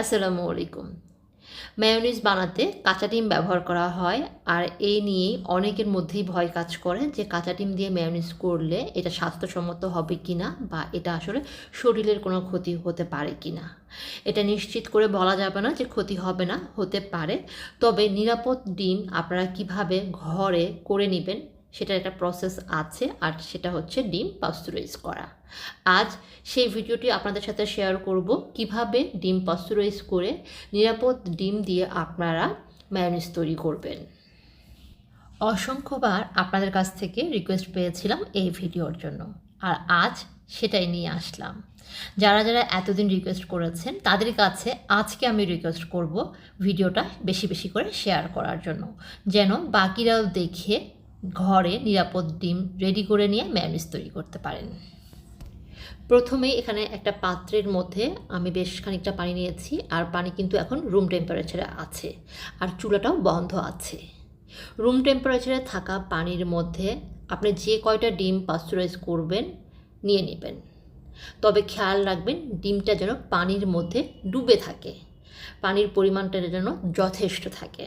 আসসালামু আলাইকুম। ম্যায়োনিজ বানাতে কাঁচা ডিম ব্যবহার করা হয় আর এই নিয়েই অনেকের মধ্যেই ভয় কাজ করে যে কাঁচা ডিম দিয়ে ম্যায়োনিজ করলে এটা স্বাস্থ্যসম্মত হবে কি না বা এটা আসলে শরীরের কোনো ক্ষতি হতে পারে কি না এটা নিশ্চিত করে বলা যাবে না যে ক্ষতি হবে না, হতে পারে। তবে নিরাপদ ডিম আপনারা কীভাবে ঘরে করে নেবেন সেটার একটা প্রসেস আছে আর সেটা হচ্ছে ডিম পাস্তুরাইজ করা। আজ সেই ভিডিওটি আপনাদের সাথে শেয়ার করব কীভাবে ডিম পাস্তুরাইজ করে নিরাপদ ডিম দিয়ে আপনারা ম্যায়োনিজ তৈরি করবেন। অসংখ্যবার আপনাদের কাছ থেকে রিকোয়েস্ট পেয়েছিলাম এই ভিডিওর জন্য আর আজ সেটাই নিয়ে আসলাম। যারা যারা এতদিন রিকোয়েস্ট করেছেন, তাদের কাছে আজকে আমি রিকোয়েস্ট করব ভিডিওটা বেশি বেশি করে শেয়ার করার জন্য। যেন বাকিরাও দেখে ঘরে নিরাপদ ডিম রেডি করে নিয়ে ম্যায়োনিজ তৈরি করতে পারেন। প্রথমেই এখানে একটা পাত্রের মধ্যে আমি বেশ খানিকটা পানি নিয়েছি, আর পানি কিন্তু এখন রুম টেম্পারেচারে আছে, আর চুলাটাও বন্ধ আছে। রুম টেম্পারেচারে থাকা পানির মধ্যে আপনি যে কয়টা ডিম পাস্তুরাইজ করবেন নিয়ে নেবেন। তবে খেয়াল রাখবেন ডিমটা যেন পানির মধ্যে ডুবে থাকে, পানির পরিমাণটা যেন যথেষ্ট থাকে।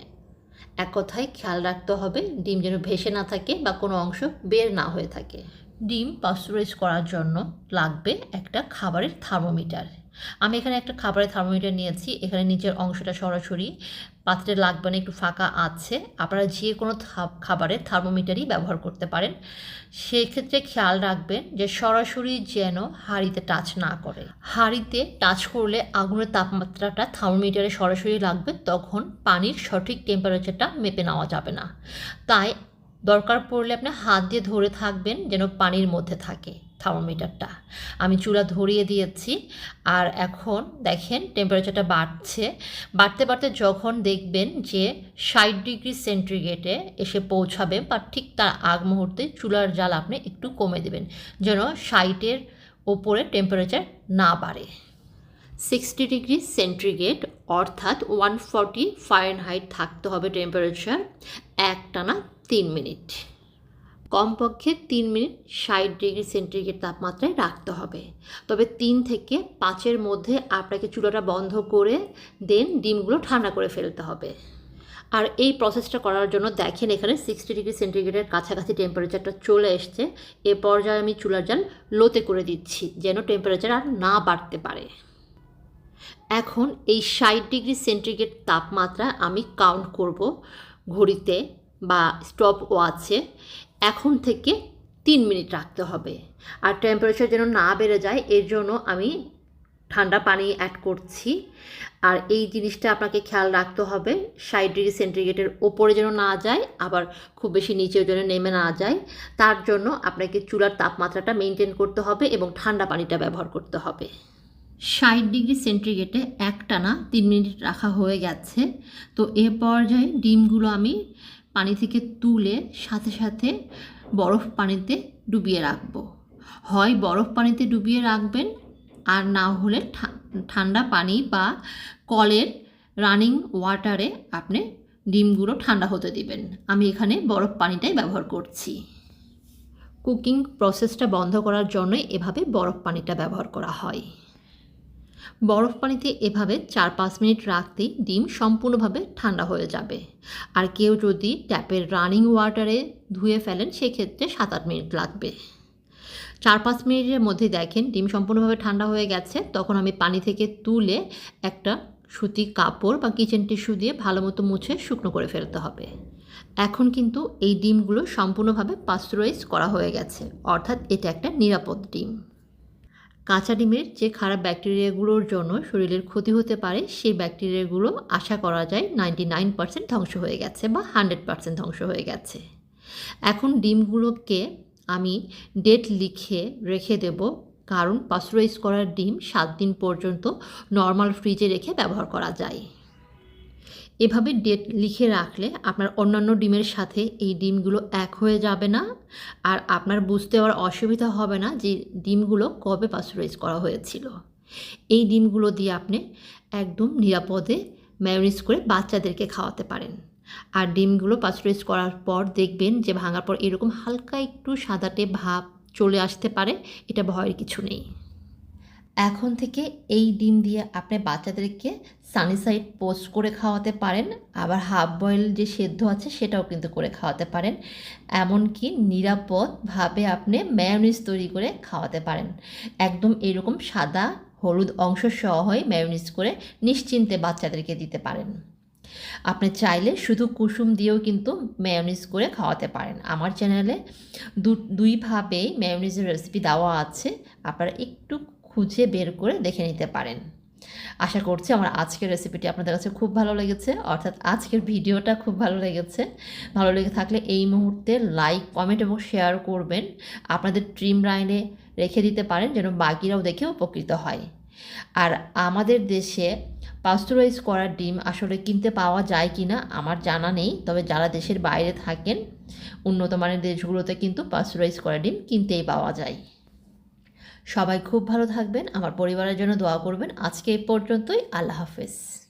এক কথায় খেয়াল রাখতে হবে, ডিম যেন ভেসে না থাকে বা কোনো অংশ বের না হয়ে থাকে। ডিম পাস্তুরাইজ করার জন্য লাগবে একটা খাবারের থার্মোমিটার। আমি এখানে একটা খাবারের থার্মোমিটার নিয়েছি, এখানে নিচের অংশটা সরাসরি, পাত্রে লাগবে না, একটু ফাঁকা আছে। আপনারা যে কোনো খাবারের থার্মোমিটারই ব্যবহার করতে পারেন। সেক্ষেত্রে খেয়াল রাখবেন যে সরাসরি যেন হাঁড়িতে টাচ না করে। হাঁড়িতে টাচ করলে আগুনের তাপমাত্রাটা থার্মোমিটারে সরাসরি লাগবে, তখন পানির সঠিক টেম্পারেচারটা মেপে নেওয়া যাবে না। তাই দরকার পড়লে আপনি হাত দিয়ে ধরে থাকবেন যেন পানির মধ্যে থাকে থার্মোমিটারটা। আমি চুলা ধরিয়ে দিয়েছি আর এখন দেখেন টেম্পারেচারটা বাড়ছে। বাড়তে বাড়তে যখন দেখবেন যে ষাট ডিগ্রি সেন্টিগ্রেডে এসে পৌঁছাবে বা ঠিক তার আগ মুহূর্তে চুলার জাল আপনি একটু কমে দেবেন যেন ষাটের ওপরে টেম্পারেচার না বাড়ে। সিক্সটি ডিগ্রি সেন্টিগ্রেড অর্থাৎ ওয়ান ফর্টি ফারেনহাইট থাকতে হবে টেম্পারেচার একটানা তিন মিনিট। কমপক্ষে তিন মিনিট ষাট ডিগ্রি সেন্টিগ্রেড তাপমাত্রায় রাখতে হবে। তবে তিন থেকে পাঁচের মধ্যে আপনাকে চুলাটা বন্ধ করে দেন ডিমগুলো ঠান্ডা করে ফেলতে হবে। আর এই প্রসেসটা করার জন্য দেখেন এখানে সিক্সটি ডিগ্রি সেন্টিগ্রেডের কাছাকাছি টেম্পারেচারটা চলে এসছে। এ পর্যায়ে আমি চুলার জাল লোতে করে দিচ্ছি যেন টেম্পারেচার আর না বাড়তে পারে। এখন এই ষাট ডিগ্রি সেন্টিগ্রেড তাপমাত্রা আমি কাউন্ট করব ঘড়িতে বা স্টপ ওয়াচে এখন থেকে তিন মিনিট রাখতে হবে। আর টেম্পারেচার যেন না বেড়ে যায়, এর জন্য আমি ঠান্ডা পানি অ্যাড করছি। আর এই জিনিসটা আপনাকে খেয়াল রাখতে হবে, ষাট ডিগ্রি সেন্টিগ্রেডের ওপরে যেন না যায়, আবার খুব বেশি নিচেও যেন নেমে না যায়। তার জন্য আপনাকে চুলার তাপমাত্রাটা মেনটেন করতে হবে এবং ঠান্ডা পানিটা ব্যবহার করতে হবে। ষাট ডিগ্রি সেন্টিগ্রেডে একটানা তিন মিনিট রাখা হয়ে গেছে। তো এ পর্যায়ে ডিমগুলো আমি পানি থেকে তুলে সাথে সাথে বরফ পানিতে ডুবিয়ে রাখব। হয় বরফ পানিতে ডুবিয়ে রাখবেন আর না হলে ঠান্ডা পানি বা কলের রানিং ওয়াটারে আপনি ডিমগুলো ঠান্ডা হতে দিবেন। আমি এখানে বরফ পানিটাই ব্যবহার করছি। কুকিং প্রসেসটা বন্ধ করার জন্যই এভাবে বরফ পানিটা ব্যবহার করা হয়। বরফ পানিতে এভাবে চার পাঁচ মিনিট রাখতেই ডিম সম্পূর্ণভাবে ঠান্ডা হয়ে যাবে। আর কেউ যদি ট্যাপের রানিং ওয়াটারে ধুয়ে ফেলেন, সেক্ষেত্রে সাত আট মিনিট লাগবে। চার পাঁচ মিনিটের মধ্যে দেখেন ডিম সম্পূর্ণভাবে ঠান্ডা হয়ে গেছে। তখন আমি পানি থেকে তুলে একটা সুতি কাপড় বা কিচেন টিস্যু দিয়ে ভালো মতো মুছে শুকনো করে ফেলতে হবে। এখন কিন্তু এই ডিমগুলো সম্পূর্ণভাবে পাস্তুরাইজ করা হয়ে গেছে। অর্থাৎ এটা একটা নিরাপদ ডিম। কাঁচা ডিমের যে খারাপ ব্যাকটেরিয়াগুলোর জন্য শরীরের ক্ষতি হতে পারে, সেই ব্যাকটেরিয়াগুলো আশা করা যায় নাইনটি নাইন পার্সেন্ট ধ্বংস হয়ে গেছে বা হান্ড্রেড পার্সেন্ট ধ্বংস হয়ে গেছে। এখন ডিমগুলোকে আমি ডেট লিখে রেখে দেব, কারণ পাস্টুরাইজ করার ডিম সাত দিন পর্যন্ত নর্মাল ফ্রিজে রেখে ব্যবহার করা যায়। এভাবে ডেট লিখে রাখলে আপনার অন্যান্য ডিমের সাথে এই ডিমগুলো এক হয়ে যাবে না। আর আপনার বুঝতে পারার অসুবিধা হবে না যে ডিমগুলো কবে পাস্তুরাইজ করা হয়েছিল। এই ডিমগুলো দিয়ে আপনি একদম নিরাপদে ম্যারিজ করে বাচ্চাদেরকে খাওয়াতে পারেন। আর ডিমগুলো পাস্তুরাইজ করার পর দেখবেন যে ভাঙার পর এরকম হালকা একটু সাদাটে ভাব চলে আসতে পারে, এটা ভয়ের কিছু নেই। এখন থেকে এই ডিম দিয়ে আপনি বাচ্চাদেরকে সানিসাইড পোস্ট করে খাওয়াতে পারেন, আবার হাফ বয়েল যে সেদ্ধ আছে সেটাও কিন্তু করে খাওয়াতে পারেন। এমনকি নিরাপদভাবে আপনি ম্যায়োনিজ তৈরি করে খাওয়াতে পারেন। একদম এরকম সাদা হলুদ অংশ সহই ম্যায়োনিজ করে নিশ্চিন্তে বাচ্চাদেরকে দিতে পারেন। আপনি চাইলে শুধু কুসুম দিয়েও কিন্তু ম্যায়োনিজ করে খাওয়াতে পারেন। আমার চ্যানেলে দুইভাবেই ম্যায়োনিজের রেসিপি দেওয়া আছে। আপনারা একটু খুঁজে বের করে দেখে নিতে পারেন। আশা করছি আমার আজকের রেসিপিটি আপনাদের কাছে খুব ভালো লেগেছে। অর্থাৎ আজকের ভিডিওটা খুব ভালো লেগেছে। ভালো লেগে থাকলে এই মুহূর্তে লাইক কমেন্ট এবং শেয়ার করবেন। আপনাদের ট্রিম লাইনে রেখে দিতে পারেন যেন বাকিরাও দেখে উপকৃত হয়। আর আমাদের দেশে পাস্তুরাইজ করা ডিম আসলে কিনতে পাওয়া যায় কি না আমার জানা নেই। তবে যারা দেশের বাইরে থাকেন উন্নত মানের দেশগুলোতে কিন্তু পাস্তুরাইজ করা ডিম কিনতেই পাওয়া যায়। সবাই খুব ভালো থাকবেন আমার পরিবারের জন্য দোয়া করবেন। আজকে এই পর্যন্তই আল্লাহ হাফেজ।